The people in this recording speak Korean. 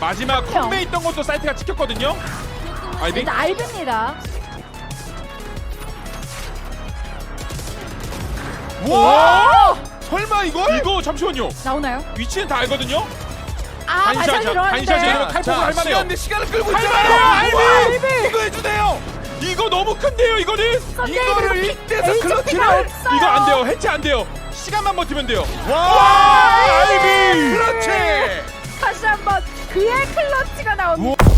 마지막 명. 컴베 있던 것도 사이트가 찍혔거든요. 아이비 알비입니다. 와 설마 이걸? 이거 잠시만요. 나오나요? 위치는 다 알거든요. 아, 발차기 반샷. 반샷이 이거 탈북을 할 만해요. 시간 대 시간을 끌고 있잖아요. 알비! 와, 이거 해주네요. 이거 너무 큰데요, 이거는. 이거를 이때서 HP가 클러치를 없어요. 이거 안 돼요. 해체 안 돼요. 시간만 버티면 돼요. 와, 알비! 그의 클러치가 나옵니다.